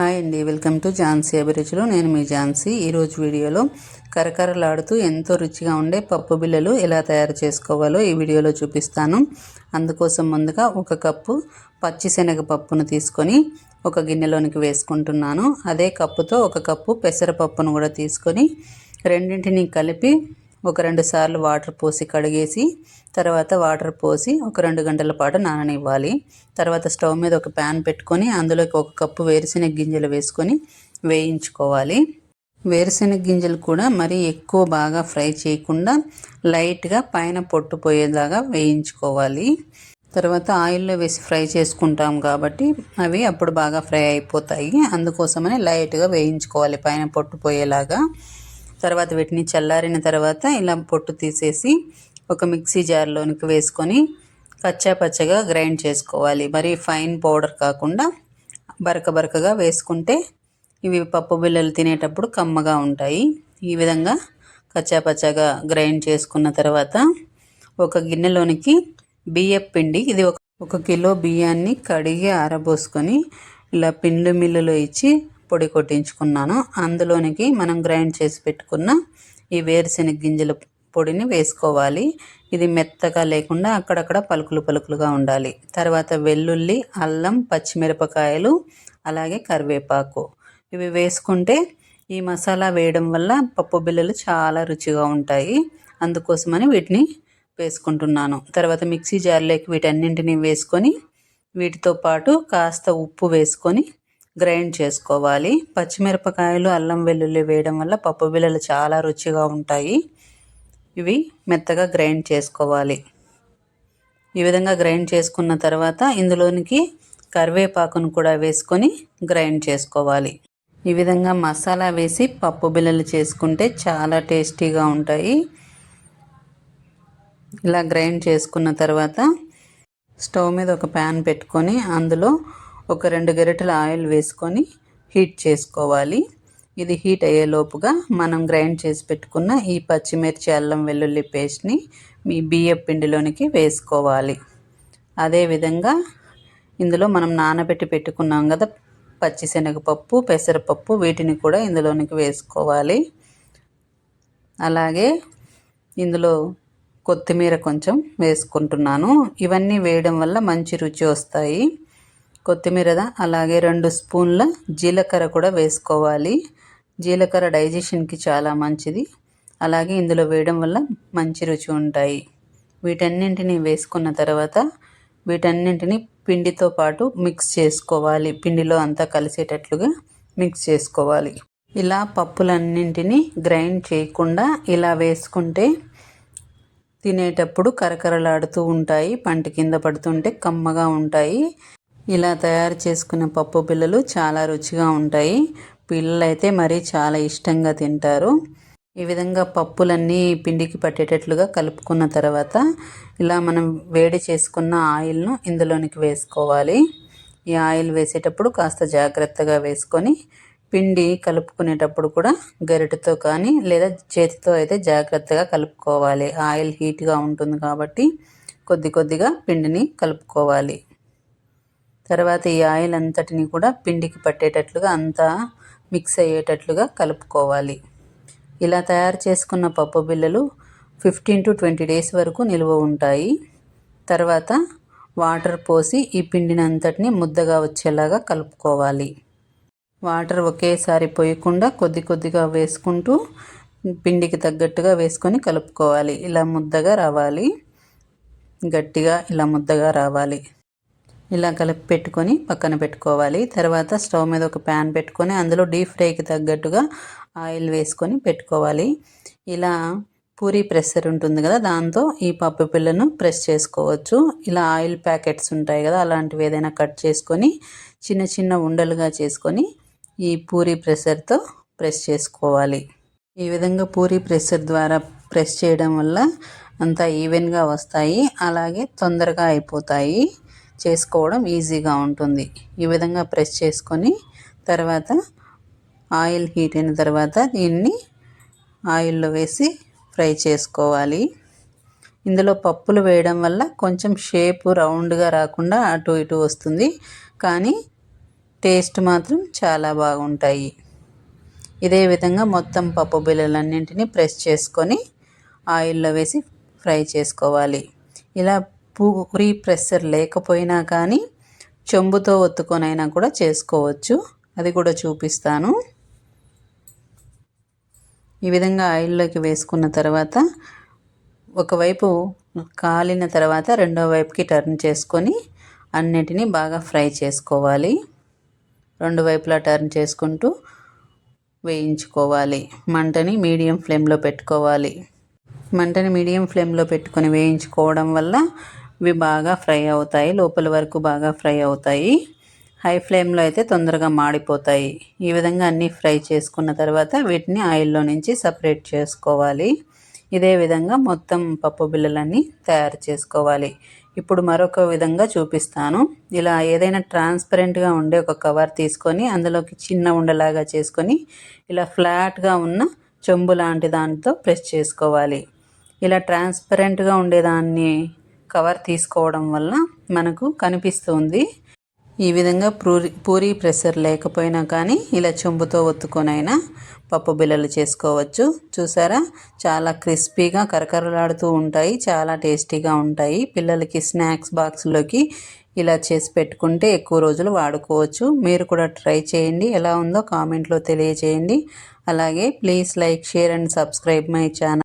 Hi అండి. Welcome to Jhansi అభిరుచులు. నేను మీ ఝాన్సీ. ఈరోజు వీడియోలో కరకరలాడుతూ ఎంతో రుచిగా ఉండే పప్పు బిళ్ళలు ఎలా తయారు చేసుకోవాలో ఈ వీడియోలో చూపిస్తాను. అందుకోసం ముందుగా ఒక కప్పు పచ్చిశనగ పప్పును తీసుకొని ఒక గిన్నెలోనికి వేసుకుంటున్నాను. అదే కప్పుతో ఒక కప్పు పెసరపప్పును కూడా తీసుకొని రెండింటిని కలిపి ఒక రెండు సార్లు వాటర్ పోసి కడిగేసి తర్వాత వాటర్ పోసి ఒక రెండు గంటల పాటు నాననివ్వాలి. తర్వాత స్టవ్ మీద ఒక ప్యాన్ పెట్టుకొని అందులోకి ఒక కప్పు వేరుశెనగ గింజలు వేసుకొని వేయించుకోవాలి. వేరుశెనగ గింజలు కూడా మరీ ఎక్కువ బాగా ఫ్రై చేయకుండా లైట్గా పైన పొట్టు పోయేలాగా వేయించుకోవాలి. తర్వాత ఆయిల్లో వేసి ఫ్రై చేసుకుంటాం కాబట్టి అవి అప్పుడు బాగా ఫ్రై అయిపోతాయి. అందుకోసమని లైట్గా వేయించుకోవాలి పైన పొట్టు పోయేలాగా. తర్వాత వీటిని చల్లారిన తర్వాత ఇలా పొట్టు తీసేసి ఒక మిక్సీ జార్లోనికి వేసుకొని కచ్చా పచ్చగా గ్రైండ్ చేసుకోవాలి. మరి ఫైన్ పౌడర్ కాకుండా బరక బరకగా వేసుకుంటే ఇవి పప్పు బిళ్ళలు తినేటప్పుడు కమ్మగా ఉంటాయి. ఈ విధంగా కచ్చా పచ్చగా గ్రైండ్ చేసుకున్న తర్వాత ఒక గిన్నెలోనికి బియ్యపు పిండి ఇది ఒక కిలో బియ్యాన్ని కడిగి ఆరబోసుకొని ఇలా పిండి మిల్లులో ఇచ్చి పొడి కొట్టించుకున్నాను. అందులోనికి మనం గ్రైండ్ చేసి పెట్టుకున్న ఈ వేరుశెనగ గింజల పొడిని వేసుకోవాలి. ఇది మెత్తగా లేకుండా అక్కడక్కడ పలుకులు పలుకులుగా ఉండాలి. తర్వాత వెల్లుల్లి అల్లం పచ్చిమిరపకాయలు అలాగే కరివేపాకు. ఇవి వేసుకుంటే ఈ మసాలా వేయడం వల్ల పప్పు బిళ్ళలు చాలా రుచిగా ఉంటాయి. అందుకోసమని వీటిని వేసుకుంటున్నాను. తర్వాత మిక్సీ జార్లోకి వీటన్నింటినీ వేసుకొని వీటితో పాటు కాస్త ఉప్పు వేసుకొని గ్రైండ్ చేసుకోవాలి. పచ్చిమిరపకాయలు అల్లం వెల్లుల్లి వేయడం వల్ల పప్పు బిళ్ళలు చాలా రుచిగా ఉంటాయి. ఇవి మెత్తగా గ్రైండ్ చేసుకోవాలి. ఈ విధంగా గ్రైండ్ చేసుకున్న తర్వాత ఇందులోనికి కరివేపాకును కూడా వేసుకొని గ్రైండ్ చేసుకోవాలి. ఈ విధంగా మసాలా వేసి పప్పు బిళ్ళలు చేసుకుంటే చాలా టేస్టీగా ఉంటాయి. ఇలా గ్రైండ్ చేసుకున్న తర్వాత స్టవ్ మీద ఒక ప్యాన్ పెట్టుకొని అందులో ఒక రెండు గరిటెల ఆయిల్ వేసుకొని హీట్ చేసుకోవాలి. ఇది హీట్ అయ్యేలోపుగా మనం గ్రైండ్ చేసి పెట్టుకున్న ఈ పచ్చిమిర్చి అల్లం వెల్లుల్లి పేస్ట్ని మీ బియ్య పిండిలోనికి వేసుకోవాలి. అదేవిధంగా ఇందులో మనం నానబెట్టి పెట్టుకున్నాం కదా పచ్చిశనగపప్పు పెసరపప్పు వీటిని కూడా ఇందులోనికి వేసుకోవాలి. అలాగే ఇందులో కొత్తిమీర కొంచెం వేసుకుంటున్నాను. ఇవన్నీ వేయడం వల్ల మంచి రుచి వస్తాయి. కొత్తిమీర అలాగే రెండు స్పూన్ల జీలకర్ర కూడా వేసుకోవాలి. జీలకర్ర డైజెషన్కి చాలా మంచిది. అలాగే ఇందులో వేయడం వల్ల మంచి రుచి ఉంటాయి. వీటన్నింటిని వేసుకున్న తర్వాత వీటన్నింటిని పిండితో పాటు మిక్స్ చేసుకోవాలి. పిండిలో అంతా కలిసేటట్లుగా మిక్స్ చేసుకోవాలి. ఇలా పప్పులన్నింటినీ గ్రైండ్ చేయకుండా ఇలా వేసుకుంటే తినేటప్పుడు కరకరలాడుతూ ఉంటాయి. పంట కింద పడుతుంటే కమ్మగా ఉంటాయి. ఇలా తయారు చేసుకున్న పప్పు పిల్లలు చాలా రుచిగా ఉంటాయి. పిల్లలు అయితే మరీ చాలా ఇష్టంగా తింటారు. ఈ విధంగా పప్పులన్నీ పిండికి పట్టేటట్లుగా కలుపుకున్న తర్వాత ఇలా మనం వేడి చేసుకున్న ఆయిల్ను ఇందులోనికి వేసుకోవాలి. ఈ ఆయిల్ వేసేటప్పుడు కాస్త జాగ్రత్తగా వేసుకొని పిండి కలుపుకునేటప్పుడు కూడా గరిటతో కానీ లేదా చేతితో అయితే జాగ్రత్తగా కలుపుకోవాలి. ఆయిల్ హీట్గా ఉంటుంది కాబట్టి కొద్ది కొద్దిగా పిండిని కలుపుకోవాలి. తర్వాత ఈ ఆయిల్ అంతటిని కూడా పిండికి పట్టేటట్లుగా అంతా మిక్స్ అయ్యేటట్లుగా కలుపుకోవాలి. ఇలా తయారు చేసుకున్న పప్పు బిళ్ళలు ఫిఫ్టీన్ టు ట్వంటీ డేస్ వరకు నిల్వ ఉంటాయి. తర్వాత వాటర్ పోసి ఈ పిండిని అంతటిని ముద్దగా వచ్చేలాగా కలుపుకోవాలి. వాటర్ ఒకేసారి పోయకుండా కొద్ది కొద్దిగా వేసుకుంటూ పిండికి తగ్గట్టుగా వేసుకొని కలుపుకోవాలి. ఇలా ముద్దగా రావాలి. గట్టిగా ఇలా ముద్దగా రావాలి. ఇలా కలిపి పెట్టుకొని పక్కన పెట్టుకోవాలి. తర్వాత స్టవ్ మీద ఒక ప్యాన్ పెట్టుకొని అందులో డీప్ ఫ్రైకి తగ్గట్టుగా ఆయిల్ వేసుకొని పెట్టుకోవాలి. ఇలా పూరీ ప్రెషర్ ఉంటుంది కదా దాంతో ఈ పప్పు పిల్లను ప్రెస్ చేసుకోవచ్చు. ఇలా ఆయిల్ ప్యాకెట్స్ ఉంటాయి కదా అలాంటివి ఏదైనా కట్ చేసుకొని చిన్న చిన్న ఉండలుగా చేసుకొని ఈ పూరీ ప్రెషర్తో ప్రెస్ చేసుకోవాలి. ఈ విధంగా పూరీ ప్రెషర్ ద్వారా ప్రెస్ చేయడం వల్ల అంతా ఈవెన్గా వస్తాయి. అలాగే తొందరగా అయిపోతాయి. చేసుకోవడం ఈజీగా ఉంటుంది. ఈ విధంగా ప్రెస్ చేసుకొని తర్వాత ఆయిల్ హీట్ అయిన తర్వాత దీన్ని ఆయిల్లో వేసి ఫ్రై చేసుకోవాలి. ఇందులో పప్పులు వేయడం వల్ల కొంచెం షేప్ రౌండ్గా రాకుండా అటు ఇటు వస్తుంది. కానీ టేస్ట్ మాత్రం చాలా బాగుంటాయి. ఇదే విధంగా మొత్తం పప్పు బిళ్ళలన్నింటినీ ప్రెస్ చేసుకొని ఆయిల్లో వేసి ఫ్రై చేసుకోవాలి. ఇలా పూరి ప్రెషర్ లేకపోయినా కానీ చెంబుతో ఒత్తుకొనైనా కూడా చేసుకోవచ్చు. అది కూడా చూపిస్తాను. ఈ విధంగా ఆయిల్లోకి వేసుకున్న తర్వాత ఒకవైపు కాలిన తర్వాత రెండో వైపుకి టర్న్ చేసుకొని అన్నిటినీ బాగా ఫ్రై చేసుకోవాలి. రెండు వైపులా టర్న్ చేసుకుంటూ వేయించుకోవాలి. మంటని మీడియం ఫ్లేమ్లో పెట్టుకోవాలి. మంటని మీడియం ఫ్లేమ్లో పెట్టుకొని వేయించుకోవడం వల్ల ఇవి బాగా ఫ్రై అవుతాయి. లోపల వరకు బాగా ఫ్రై అవుతాయి. హై ఫ్లేమ్లో అయితే తొందరగా మాడిపోతాయి. ఈ విధంగా అన్నీ ఫ్రై చేసుకున్న తర్వాత వీటిని ఆయిల్లో నుంచి సపరేట్ చేసుకోవాలి. ఇదే విధంగా మొత్తం పప్పు బిళ్ళలన్నీ తయారు చేసుకోవాలి. ఇప్పుడు మరొక విధంగా చూపిస్తాను. ఇలా ఏదైనా ట్రాన్స్పరెంట్గా ఉండే ఒక కవర్ తీసుకొని అందులోకి చిన్న ఉండలాగా చేసుకొని ఇలా ఫ్లాట్గా ఉన్న చెంబు లాంటి దాంతో ప్రెస్ చేసుకోవాలి. ఇలా ట్రాన్స్పరెంట్గా ఉండేదాన్ని కవర్ తీసుకోవడం వల్ల మనకు కనిపిస్తుంది. ఈ విధంగా పూరి పూరి ప్రెషర్ లేకపోయినా కానీ ఇలా చెంబుతో ఒత్తుకొనైనా పప్పు బిల్లలు చేసుకోవచ్చు. చూసారా? చాలా క్రిస్పీగా కరకరలాడుతూ ఉంటాయి. చాలా టేస్టీగా ఉంటాయి. పిల్లలకి స్నాక్స్ బాక్స్లోకి ఇలా చేసి పెట్టుకుంటే ఎక్కువ రోజులు వాడుకోవచ్చు. మీరు కూడా ట్రై చేయండి. ఎలా ఉందో కామెంట్లో తెలియజేయండి. అలాగే please like share and subscribe my channel.